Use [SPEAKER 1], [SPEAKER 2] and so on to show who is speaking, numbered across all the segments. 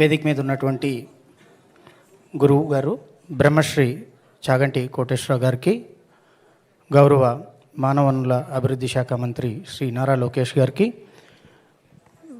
[SPEAKER 1] వేదిక మీద ఉన్నటువంటి గురువు గారు బ్రహ్మశ్రీ చాగంటి కోటేశ్వరరావు గారికి గౌరవ మానవ వనరుల అభివృద్ధి శాఖ మంత్రి శ్రీ నారా లోకేష్ గారికి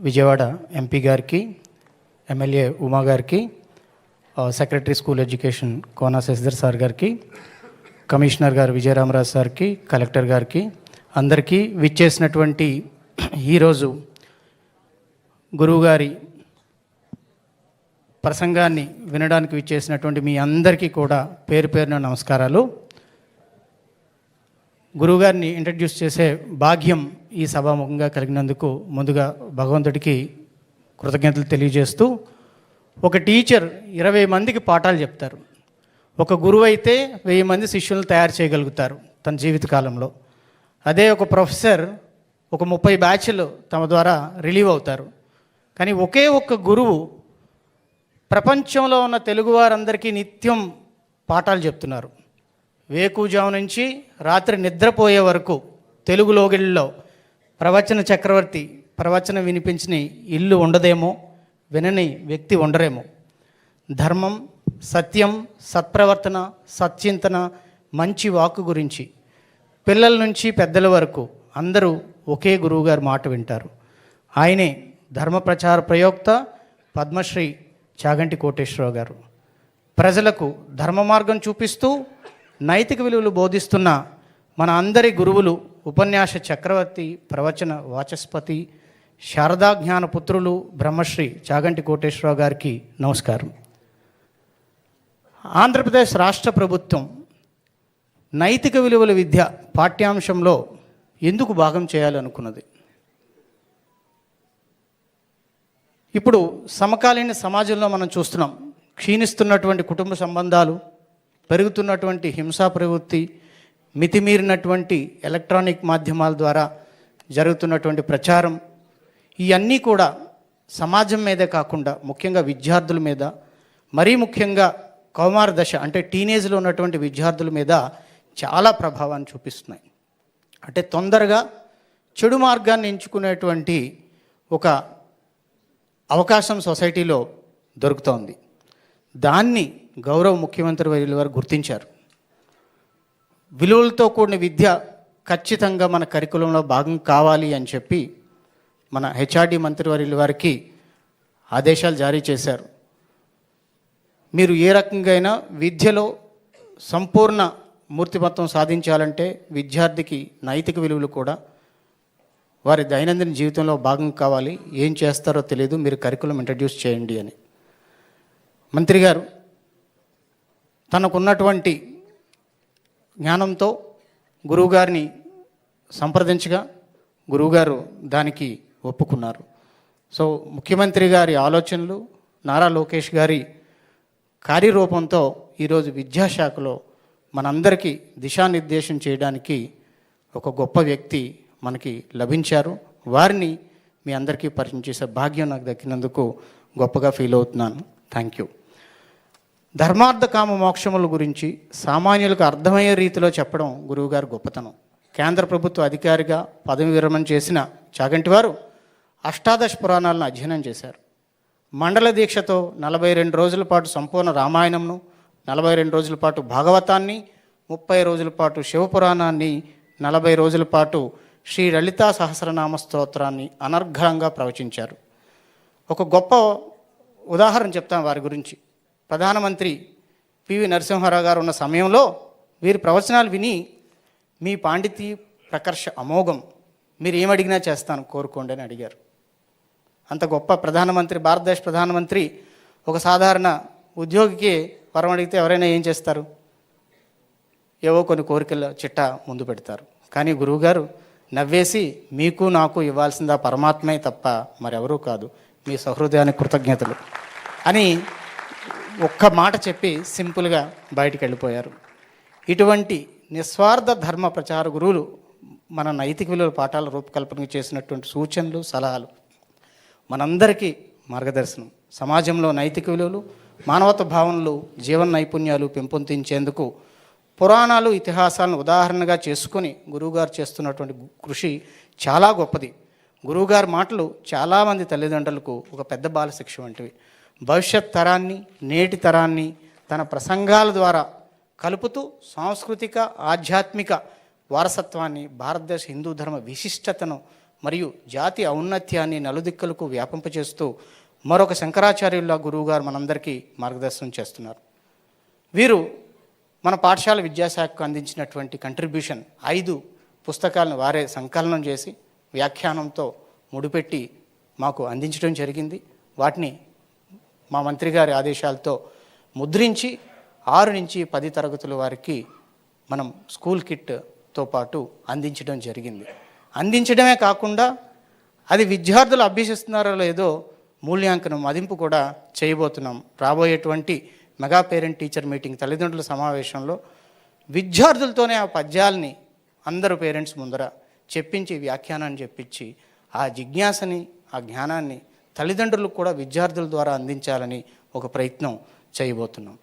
[SPEAKER 1] విజయవాడ ఎంపీ గారికి ఎమ్మెల్యే ఉమా గారికి secretary school education Kona Sasidhar sir గారికి కమిషనర్ గారు విజయరామరాజు సార్కి కలెక్టర్ గారికి అందరికీ విచ్చేసినటువంటి ఈరోజు గురువుగారి ప్రసంగాన్ని వినడానికి విచ్చేసినటువంటి మీ అందరికీ కూడా పేరు పేరున నమస్కారాలు. గురువుగారిని ఇంట్రడ్యూస్ చేసే భాగ్యం ఈ సభాముఖంగా కలిగినందుకు ముందుగా భగవంతుడికి కృతజ్ఞతలు తెలియజేస్తూ ఒక టీచర్ ఇరవై మందికి పాఠాలు చెప్తారు. ఒక గురువు అయితే వెయ్యి మంది శిష్యులను తయారు చేయగలుగుతారు తన జీవితకాలంలో అదే ఒక ప్రొఫెసర్ ఒక ముప్పై బ్యాచ్లు తమ ద్వారా రిలీవ్ అవుతారు. కానీ ఒకే ఒక్క గురువు ప్రపంచంలో ఉన్న తెలుగువారందరికీ నిత్యం పాఠాలు చెప్తున్నారు. వేకుజాము నుంచి రాత్రి నిద్రపోయే వరకు తెలుగు లోగిళ్ళలో ప్రవచన చక్రవర్తి ప్రవచనం వినిపించిన ఇల్లు ఉండదేమో వినని వ్యక్తి ఉండరేమో. ధర్మం సత్యం సత్ప్రవర్తన సత్చింతన మంచి వాక్కు గురించి పిల్లల నుంచి పెద్దల వరకు అందరూ ఒకే గురువుగారి మాట వింటారు. ఆయనే ధర్మ ప్రచార ప్రయోక్త పద్మశ్రీ చాగంటి కోటేశ్వరరావు గారు. ప్రజలకు ధర్మ మార్గం చూపిస్తూ నైతిక విలువలు బోధిస్తున్న మన అందరి గురువులు ఉపన్యాస చక్రవర్తి ప్రవచన వాచస్పతి శారదా జ్ఞాన పుత్రులు బ్రహ్మశ్రీ చాగంటి కోటేశ్వరరావు గారికి నమస్కారం. ఆంధ్రప్రదేశ్ రాష్ట్ర ప్రభుత్వం నైతిక విలువల విద్య పాఠ్యాంశంలో ఎందుకు భాగం చేయాలనుకున్నది? ఇప్పుడు సమకాలీన సమాజంలో మనం చూస్తున్నాం. క్షీణిస్తున్నటువంటి కుటుంబ సంబంధాలు పెరుగుతున్నటువంటి హింసా ప్రవృత్తి మితిమీరినటువంటి ఎలక్ట్రానిక్ మాధ్యమాల ద్వారా జరుగుతున్నటువంటి ప్రచారం ఇవన్నీ కూడా సమాజం మీదే కాకుండా ముఖ్యంగా విద్యార్థుల మీద మరీ ముఖ్యంగా కౌమార దశ అంటే టీనేజ్లో ఉన్నటువంటి విద్యార్థుల మీద చాలా ప్రభావాన్ని చూపిస్తున్నాయి. అంటే తొందరగా చెడు మార్గాన్ని ఎంచుకునేటువంటి ఒక అవకాశం సొసైటీలో దొరుకుతోంది. దాన్ని గౌరవ ముఖ్యమంత్రి వర్యుల వారు గుర్తించారు. విలువలతో కూడిన విద్య ఖచ్చితంగా మన కరికులంలో భాగం కావాలి అని చెప్పి మన హెచ్ఆర్డి మంత్రివర్యుల వారికి ఆదేశాలు జారీ చేశారు. మీరు ఏ రకంగా అయినా విద్యలో సంపూర్ణ మూర్తిమత్వం సాధించాలంటే విద్యార్థికి నైతిక విలువలు కూడా వారి దైనందిన జీవితంలో భాగం కావాలి. ఏం చేస్తారో తెలియదు మీరు కరికులం ఇంట్రడ్యూస్ చేయండి అని. మంత్రి గారు తనకున్నటువంటి జ్ఞానంతో గురువుగారిని సంప్రదించగా గురువుగారు దానికి ఒప్పుకున్నారు. సో ముఖ్యమంత్రి గారి ఆలోచనలు నారా లోకేష్ గారి కార్యరూపంతో ఈరోజు విద్యాశాఖలో మనందరికీ దిశానిర్దేశం చేయడానికి ఒక గొప్ప వ్యక్తి మనకి లభించారు. వారిని మీ అందరికీ పరిచయం చేసే భాగ్యం నాకు దక్కినందుకు గొప్పగా ఫీల్ అవుతున్నాను. థ్యాంక్ యూ ధర్మార్థ కామ మోక్షముల గురించి సామాన్యులకు అర్థమయ్యే రీతిలో చెప్పడం గురువుగారు గొప్పతనం. కేంద్ర ప్రభుత్వ అధికారిగా పదవి విరమణ చేసిన చాగంటి వారు అష్టాదశ పురాణాలను అధ్యయనం చేశారు. మండల దీక్షతో నలభై రెండు రోజుల పాటు సంపూర్ణ రామాయణంను నలభై రెండు రోజుల పాటు భాగవతాన్ని ముప్పై రోజుల పాటు శివపురాణాన్ని నలభై రోజుల పాటు శ్రీ లలితా సహస్రనామ స్తోత్రాన్ని అనర్ఘంగా ప్రవచించారు. ఒక గొప్ప ఉదాహరణ చెప్తాను వారి గురించి. ప్రధానమంత్రి పివి నరసింహారావు గారు ఉన్న సమయంలో వీరి ప్రవచనాలు విని మీ పాండితీ ప్రకర్ష అమోఘం మీరు ఏమడిగినా చేస్తాను కోరుకోండి అని అడిగారు. అంత గొప్ప ప్రధానమంత్రి భారతదేశ ప్రధానమంత్రి ఒక సాధారణ ఉద్యోగికి వరం అడిగితే ఎవరైనా ఏం చేస్తారు? ఏవో కొన్ని కోరికల చిట్టా ముందు పెడతారు. కానీ గురువుగారు నవ్వేసి మీకు నాకు ఇవ్వాల్సిందా పరమాత్మే తప్ప మరెవరూ కాదు. మీ సహృదయానికి కృతజ్ఞతలు. అని ఒక్క మాట చెప్పి సింపుల్గా బయటికి వెళ్ళిపోయారు. ఇటువంటి నిస్వార్థ ధర్మ ప్రచార గురువులు మన నైతిక విలువల పాఠాల రూపకల్పన చేసినటువంటి సూచనలు సలహాలు మనందరికీ మార్గదర్శనం. సమాజంలో నైతిక విలువలు మానవత భావనలు జీవన నైపుణ్యాలు పెంపొందించేందుకు పురాణాలు ఇతిహాసాలను ఉదాహరణగా చేసుకొని గురువుగారు చేస్తున్నటువంటి కృషి చాలా గొప్పది. గురువుగారి మాటలు చాలామంది తల్లిదండ్రులకు ఒక పెద్ద బాలశిక్ష వంటివి. భవిష్యత్ తరాన్ని నేటి తరాన్ని తన ప్రసంగాల ద్వారా కలుపుతూ సాంస్కృతిక ఆధ్యాత్మిక వారసత్వాన్ని భారతదేశ హిందూ ధర్మ విశిష్టతను మరియు జాతి ఔన్నత్యాన్ని నలుదిక్కులకు వ్యాపింపచేస్తూ మరొక శంకరాచార్యుల గురువుగారు మనందరికీ మార్గదర్శనం చేస్తున్నారు. వీరు మన పాఠశాల విద్యాశాఖకు అందించినటువంటి కంట్రిబ్యూషన్ ఐదు పుస్తకాలను వారే సంకలనం చేసి వ్యాఖ్యానంతో ముడిపెట్టి మాకు అందించడం జరిగింది. వాటిని మా మంత్రి గారి ఆదేశాలతో ముద్రించి ఆరు నుంచి పది తరగతుల వారికి మనం స్కూల్ కిట్తో పాటు అందించడం జరిగింది. అందించడమే కాకుండా అది విద్యార్థులు అభ్యసిస్తున్నారో లేదో మూల్యాంకనం మదింపు కూడా చేయబోతున్నాం. రాబోయేటువంటి మెగా పేరెంట్ టీచర్ మీటింగ్ తల్లిదండ్రుల సమావేశంలో విద్యార్థులతోనే ఆ పద్యాల్ని అందరు పేరెంట్స్ ముందర చెప్పించి వ్యాఖ్యానాన్ని చెప్పించి ఆ జిజ్ఞాసని ఆ జ్ఞానాన్ని తల్లిదండ్రులకు కూడా విద్యార్థుల ద్వారా అందించాలని ఒక ప్రయత్నం చేయబోతున్నాం.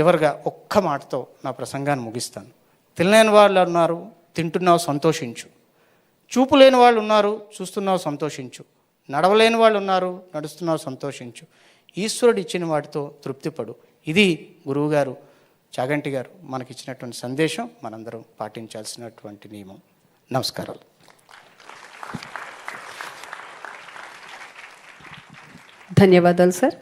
[SPEAKER 1] చివరిగా ఒక్క మాటతో నా ప్రసంగాన్ని ముగిస్తాను. తినలేని వాళ్ళు ఉన్నారు తింటున్నావు సంతోషించు. చూపు లేని వాళ్ళు ఉన్నారు చూస్తున్నావు సంతోషించు. నడవలేని వాళ్ళు ఉన్నారు నడుస్తున్నావు సంతోషించు. ఈశ్వరుడు ఇచ్చిన వాటితో తృప్తిపడు. ఇది గురువుగారు చాగంటి గారు మనకిచ్చినటువంటి సందేశం మనందరం పాటించాల్సినటువంటి నియమం. నమస్కారాలు.
[SPEAKER 2] ధన్యవాదాలు సార్.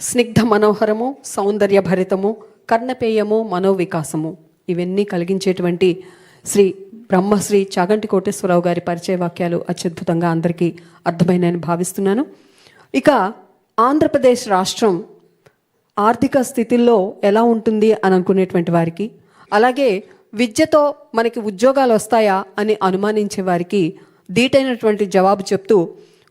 [SPEAKER 2] స్నిగ్ధ మనోహరము సౌందర్య భరితము కర్ణపేయము మనోవికాసము ఇవన్నీ కలిగించేటువంటి శ్రీ బ్రహ్మశ్రీ చాగంటి కోటేశ్వరరావు గారి పరిచయ వాక్యాలు అత్యద్భుతంగా అందరికీ అర్థమైనని భావిస్తున్నాను. ఇక ఆంధ్రప్రదేశ్ రాష్ట్రం ఆర్థిక స్థితిల్లో ఎలా ఉంటుంది అని అనుకునేటువంటి వారికి అలాగే విద్యతో మనకి ఉద్యోగాలు వస్తాయా అని అనుమానించే వారికి దీటైనటువంటి జవాబు చెప్తూ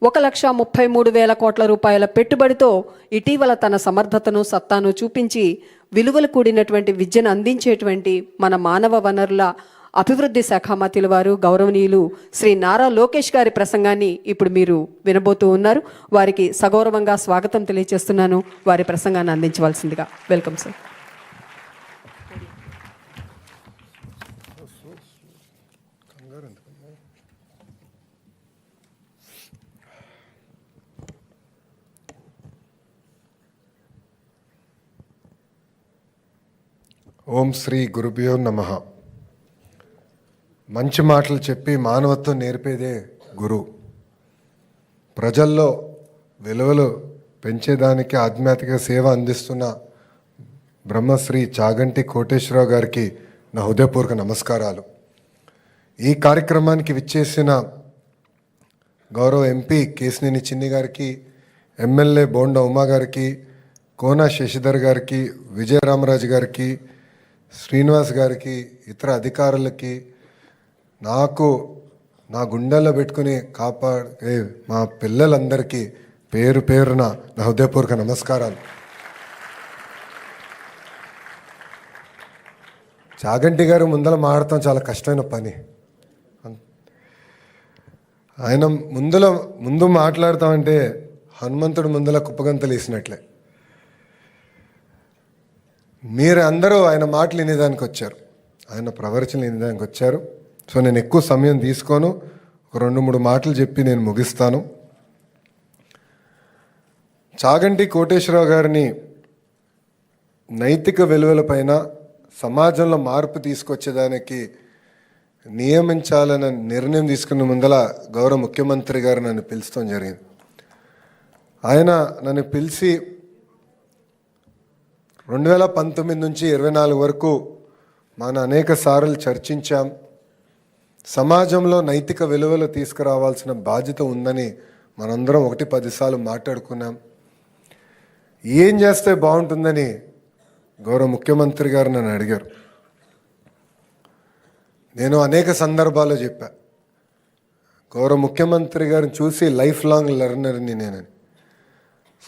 [SPEAKER 2] ఒక లక్ష ముప్పై మూడు వేల కోట్ల రూపాయల పెట్టుబడితో ఇటీవల తన సమర్థతను సత్తాను చూపించి విలువలు కూడినటువంటి విద్యను అందించేటువంటి మన మానవ వనరుల అభివృద్ధి శాఖ మంత్రుల వారు గౌరవనీయులు శ్రీ నారా లోకేష్ గారి ప్రసంగాన్ని ఇప్పుడు మీరు వినబోతూ ఉన్నారు. వారికి సగౌరవంగా స్వాగతం తెలియజేస్తున్నాను. వారి ప్రసంగాన్ని అందించవలసిందిగా వెల్కమ్ సార్
[SPEAKER 3] ఓం శ్రీ గురుభ్యో నమః. మంచి మాటలు చెప్పి మానవత్వం నేర్పేదే గురువు ప్రజల్లో విలువలు పెంచేదానికి ఆధ్యాత్మిక సేవ అందిస్తున్న బ్రహ్మశ్రీ చాగంటి కోటేశ్వరరావు గారికి నా హృదయపూర్వక నమస్కారాలు. ఈ కార్యక్రమానికి విచ్చేసిన గౌరవ ఎంపీ కేసినేని చిన్ని గారికి ఎమ్మెల్యే బోండ ఉమా గారికి కోన శశిధర్ గారికి విజయరామరాజు గారికి శ్రీనివాస్ గారికి ఇతర అధికారులకి నాకు నా గుండెల్లో పెట్టుకుని కాపాడే మా పిల్లలందరికీ పేరు పేరున నా హృదయపూర్వక నమస్కారాలు. చాగంటి గారు ముందర మాడటం చాలా కష్టమైన పని. ఆయన ముందుల ముందు మాట్లాడతామంటే హనుమంతుడు ముందల కుప్పగంతలు వేసినట్లే. మీరు అందరూ ఆయన మాటలు వినేదానికి వచ్చారు ఆయన ప్రవచనలు వినేదానికి వచ్చారు సో నేను ఎక్కువ సమయం తీసుకోను. ఒక రెండు మూడు మాటలు చెప్పి నేను ముగిస్తాను. చాగంటి కోటేశ్వరరావు గారిని నైతిక విలువలపైన సమాజంలో మార్పు తీసుకొచ్చేదానికి నియమించాలన్న నిర్ణయం తీసుకున్న ముందల గౌరవ ముఖ్యమంత్రి గారు నన్ను పిలుస్తాం జరిగింది. ఆయన నన్ను పిలిచి రెండు వేల పంతొమ్మిది నుంచి ఇరవై నాలుగు వరకు మన అనేక సార్లు చర్చించాం. సమాజంలో నైతిక విలువలు తీసుకురావాల్సిన బాధ్యత ఉందని మనందరం ఒకటి పదిసార్లు మాట్లాడుకున్నాం. ఏం చేస్తే బాగుంటుందని గౌరవ ముఖ్యమంత్రి గారు నన్ను అడిగారు. నేను అనేక సందర్భాల్లో చెప్పా. గౌరవ ముఖ్యమంత్రి గారిని చూసి లైఫ్ లాంగ్ లెర్నర్ని నేనని.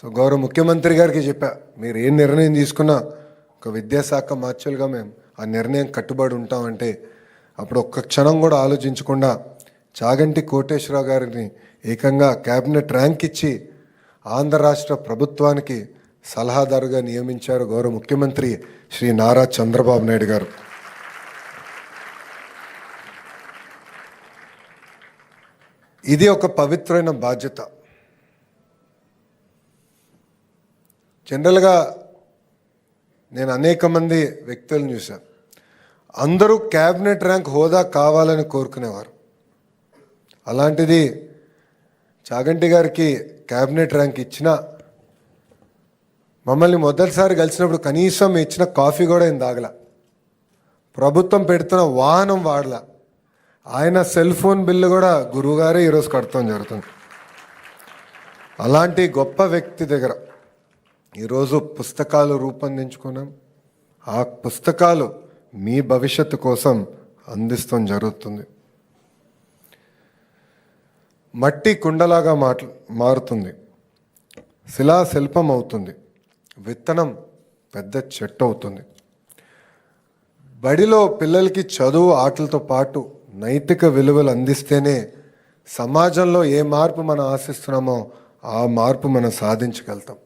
[SPEAKER 3] సో గౌరవ ముఖ్యమంత్రి గారికి చెప్పా మీరు ఏ నిర్ణయం తీసుకున్నా ఒక విద్యాశాఖ మార్చులుగా మేము ఆ నిర్ణయం కట్టుబడి ఉంటామంటే అప్పుడు ఒక్క క్షణం కూడా ఆలోచించకుండా చాగంటి కోటేశ్వరరావు గారిని ఏకంగా క్యాబినెట్ ర్యాంక్ ఇచ్చి ఆంధ్ర రాష్ట్ర ప్రభుత్వానికి సలహాదారుగా నియమించారు గౌరవ ముఖ్యమంత్రి శ్రీ నారా చంద్రబాబు నాయుడు గారు. ఇది ఒక పవిత్రమైన బాధ్యత. జనరల్గా నేను అనేక మంది వ్యక్తులను చూశాను. అందరూ క్యాబినెట్ ర్యాంక్ హోదా కావాలని కోరుకునేవారు. అలాంటిది చాగంటి గారికి క్యాబినెట్ ర్యాంక్ ఇచ్చిన మమ్మల్ని మొదటిసారి కలిసినప్పుడు కనీసం ఇచ్చిన కాఫీ కూడా ఏం తాగల. ప్రభుత్వం పెడుతున్న వాహనం వాడల. ఆయన సెల్ ఫోన్ బిల్లు కూడా గురువుగారే ఈరోజు కడతాం జరుగుతుంది. అలాంటి గొప్ప వ్యక్తి దగ్గర ఈరోజు పుస్తకాలు రూపొందించుకున్నాం. ఆ పుస్తకాలు మీ భవిష్యత్తు కోసం అందిస్తాం జరుగుతుంది. మట్టి కుండలాగా మాట్ మారుతుంది. శిలా శిల్పం అవుతుంది. విత్తనం పెద్ద చెట్టు అవుతుంది. బడిలో పిల్లలకి చదువు ఆటలతో పాటు నైతిక విలువలు అందిస్తేనే సమాజంలో ఏ మార్పు మనం ఆశిస్తున్నామో ఆ మార్పు మనం సాధించగలుగుతాం.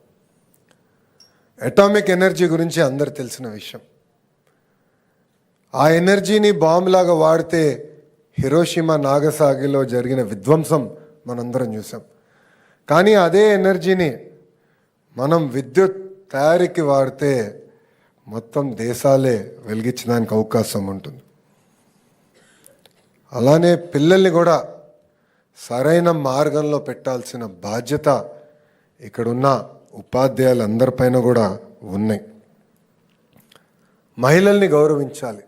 [SPEAKER 3] అటామిక్ ఎనర్జీ గురించి అందరు తెలిసిన విషయం. ఆ ఎనర్జీని బాంబులాగా వాడితే హిరోషిమా నాగసాగిలో జరిగిన విధ్వంసం మనందరం చూసాం కానీ అదే ఎనర్జీని మనం విద్యుత్ తయారీకి వాడితే మొత్తం దేశాలే వెలిగించడానికి అవకాశం ఉంటుంది. అలానే పిల్లల్ని కూడా సరైన మార్గంలో పెట్టాల్సిన బాధ్యత ఇక్కడున్న ఉపాధ్యాయులందరిపైన కూడా ఉన్నాయి. మహిళల్ని గౌరవించాలి.